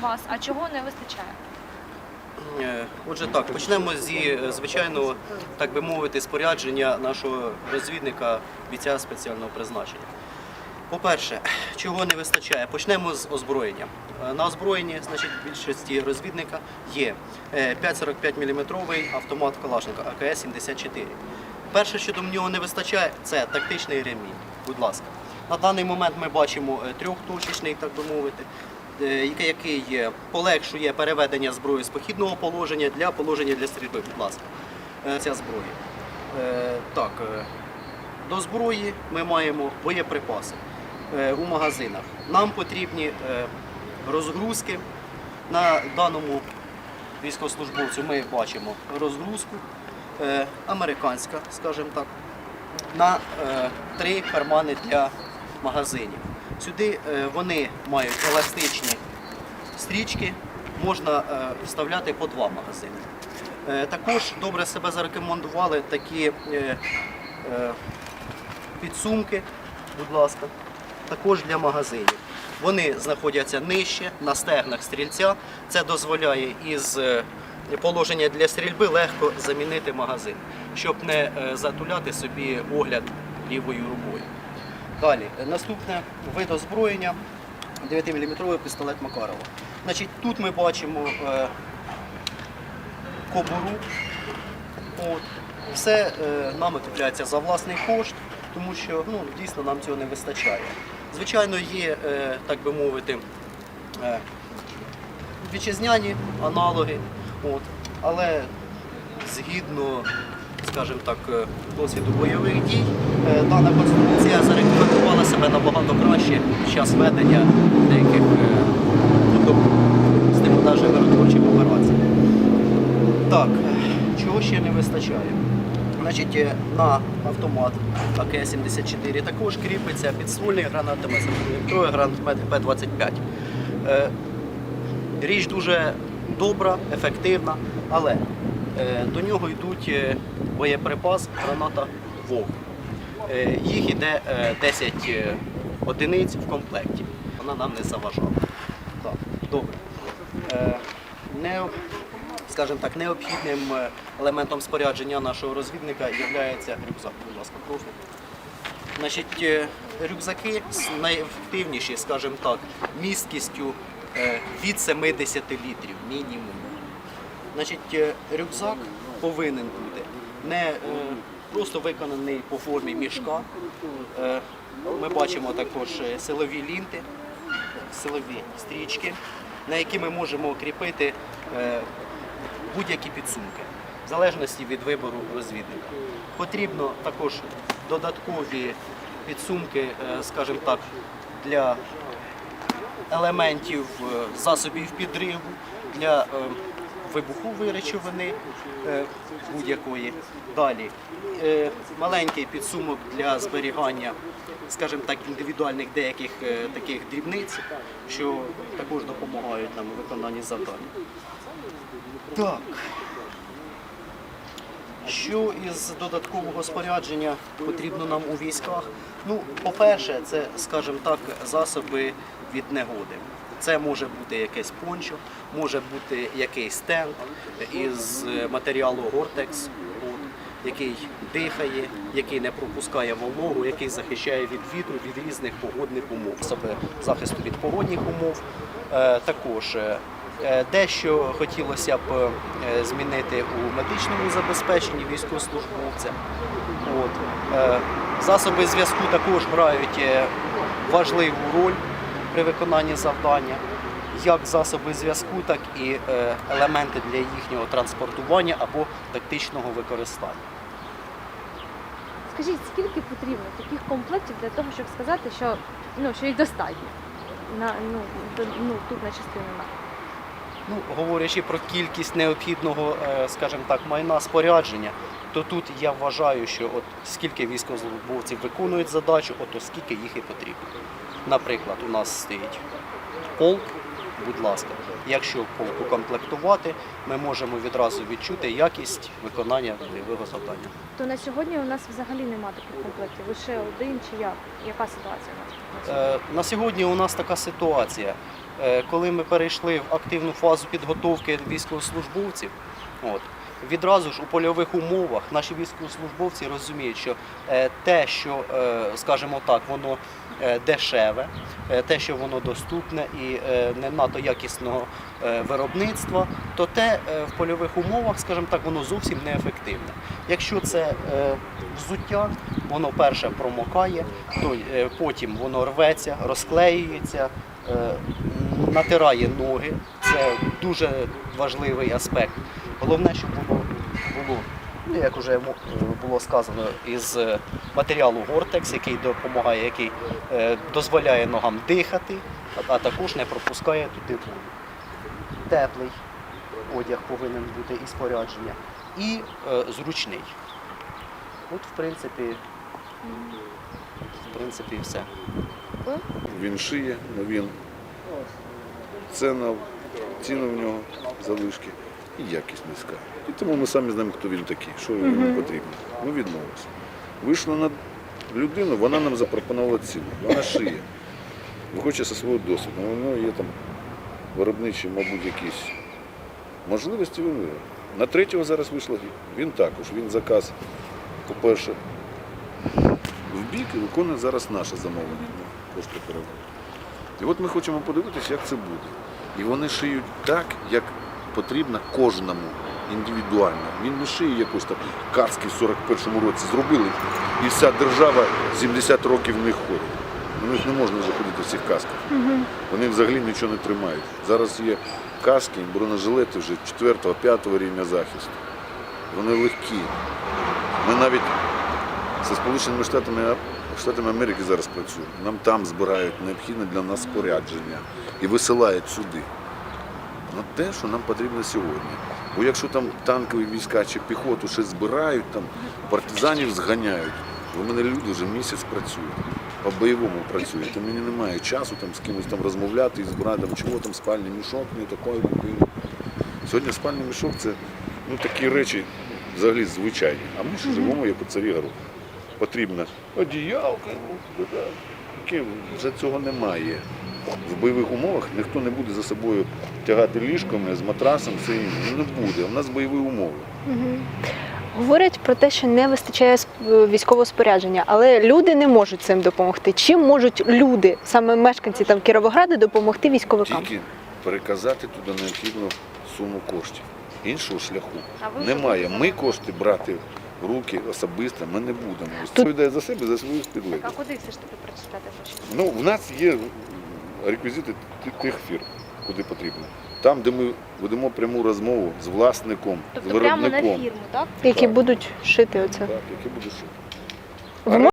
вас, а чого не вистачає? Е, Отже, так, почнемо зі е, звичайного, так би мовити, спорядження нашого розвідника бійця спеціального призначення. По-перше, чого не вистачає? Почнемо з озброєння. Е, На озброєнні, значить, більшості розвідника є е, 5,45 мм автомат Калашника АКС-74. Перше, що до нього не вистачає, це тактичний ремінь. Будь ласка. На даний момент ми бачимо трьохточечний, так би мовити, який- який е, полегшує переведення зброї з похідного положення для положення для стрільби. Будь ласка, Е, ця зброя. Е, Так, е, до зброї ми маємо боєприпаси е, у магазинах. Нам потрібні е, розгрузки. На даному військовослужбовцю ми бачимо розгрузку, е, американська, скажімо так, на е, три кармани для магазинів. Сюди е, вони мають еластичні стрічки, можна е, вставляти по два магазини. Е, Також добре себе зарекомендували такі підсумки, будь ласка, також для магазинів. Вони знаходяться нижче на стегнах стрільця. Це дозволяє із положення для стрільби легко замінити магазин, щоб не затуляти собі огляд лівою рукою. Далі, наступне вид озброєння 9-мм пістолет Макарова. Значить, тут ми бачимо е, кобуру. От. Все е, нами купляється за власний кошт, тому що ну, дійсно нам цього не вистачає. Звичайно, є, е, так би мовити, е, вітчизняні аналоги, от, але згідно, скажімо так, е, досвіду бойових дій, е, дана конструкція зарекомендувала себе набагато краще під час ведення деяких е, з демонтажних миротворчих операцій. Так, чого ще не вистачає? Значить, е, на автомат АК-74 також кріпиться підствольний гранатомет гранатомет П-25. Е, Річ дуже добра, ефективна, але е, до нього йдуть е, боєприпас граната ВОГ. Е, Їх іде е, 10 е, одиниць в комплекті. Вона нам не заважала. Добре. Е, Не, так, необхідним е, елементом спорядження нашого розвідника є рюкзак. Будь ласка, прошу. Значить, е, рюкзаки найефективніші, скажімо так, місткістю е, від 70 літрів мінімум. Значить, е, рюкзак повинен бути не е, просто виконаний по формі мішка. Е, Ми бачимо також силові лінти, силові стрічки, на які ми можемо кріпити будь-які підсумки, в залежності від вибору розвідника. Потрібно також додаткові підсумки, скажімо так, для елементів засобів підриву, для вибухової речовини е, будь-якої. Далі е, маленький підсумок для зберігання, скажімо так, індивідуальних деяких е, таких дрібниць, що також допомагають нам у виконанні завдань. Так. Що із додаткового спорядження потрібно нам у військах? Ну, по-перше, це, скажімо так, засоби від негоди. Це може бути якесь пончо, може бути якийсь стенд із матеріалу Гортекс, який дихає, який не пропускає вологу, який захищає від вітру, від різних погодних умов. Засоби захисту від погодних умов. Е, також е, Е, Дещо хотілося б е, змінити у медичному забезпеченні військовослужбовця. От. Е, Засоби зв'язку також грають е, важливу роль при виконанні завдання, як засоби зв'язку, так і е, елементи для їхнього транспортування або тактичного використання. Скажіть, скільки потрібно таких комплектів для того, щоб сказати, що, ну, що їх достатньо на, ну, до- ну, тут на частину? Ну, говорячи про кількість необхідного, е, скажімо так, майна спорядження, то тут я вважаю, що от скільки військовослужбовців виконують задачу, от скільки їх і потрібно. Наприклад, у нас стоїть полк, будь ласка. Якщо полк укомплектувати, ми можемо відразу відчути якість виконання бойового завдання. То на сьогодні у нас взагалі немає таких комплектів, лише один чи як? Яка ситуація у нас? Е, На сьогодні у нас така ситуація. Е, Коли ми перейшли в активну фазу підготовки військовослужбовців, от, відразу ж у польових умовах наші військовослужбовці розуміють, що е, те, що, е, скажімо так, воно е, дешеве, те, що воно доступне і не надто якісного виробництва, то те в польових умовах, скажімо так, воно зовсім неефективне. Якщо це взуття, воно перше промокає, потім воно рветься, розклеюється, натирає ноги. Це дуже важливий аспект. Головне, щоб воно ну, як вже було сказано, із е, матеріалу Гортекс, який допомагає, який е, дозволяє ногам дихати, а- також не пропускає туди воду. Теплий одяг повинен бути і спорядження, і е, зручний. От, в принципі, в принципі, все. Він шиє, але він ціна, ціна в нього залишки і якість низька. І тому ми самі знаємо, хто він такий, що йому потрібно. Ми відмовилися. Вийшли на людину, вона нам запропонувала ціну. Вона шиє. Виходячи зі свого досвіду, у нього є там виробничі, мабуть, якісь можливості. Він. На третього зараз вийшло він також. Він заказ, по-перше, в бік і виконує зараз наше замовлення. ну, Кошти переводить. І от ми хочемо подивитися, як це буде. І вони шиють так, як потрібно кожному індивідуально. Він не шиє якось там кацки в 41-му році зробили, і вся держава 70 років в них ходить. У них не можна заходити в цих касках. Вони взагалі нічого не тримають. Зараз є каски, бронежилети вже 4-5 рівня захисту. Вони легкі. Ми навіть зі Сполученими Штатами, Штатами Америки зараз працюємо. Нам там збирають необхідне для нас спорядження і висилають сюди. Ну, те, що нам потрібно сьогодні. Бо якщо там танкові війська чи піхоту щось збирають, там партизанів зганяють, у мене люди вже місяць працюють, по-бойовому працюють. І мені немає часу там з кимось там розмовляти і збирати, там, чого там спальний мішок, не такої купили. Сьогодні спальний мішок це ну, такі речі взагалі звичайні. А ми ж живемо, як у царі гору. Потрібна одіялка, ну, вже цього немає. В бойових умовах ніхто не буде за собою тягати ліжками з матрасом, це ну, не буде. У нас бойові умови. Говорять про те, що не вистачає військового спорядження, але люди не можуть цим допомогти. Чим можуть люди, саме мешканці там Кіровограда, допомогти військовикам? Тільки переказати туди необхідну суму коштів. Іншого шляху немає. Ми кошти брати в руки особисто ми не будемо. Це йде за себе, за своїх Так, підлеглих. а куди все ж таки прочитати? Ну, в нас є реквізити ти- тих фірм, куди потрібно. Там, де ми ведемо пряму розмову з власником, з виробником. прямо на фірму, так? Які Так. будуть шити оце? так, які будуть шити.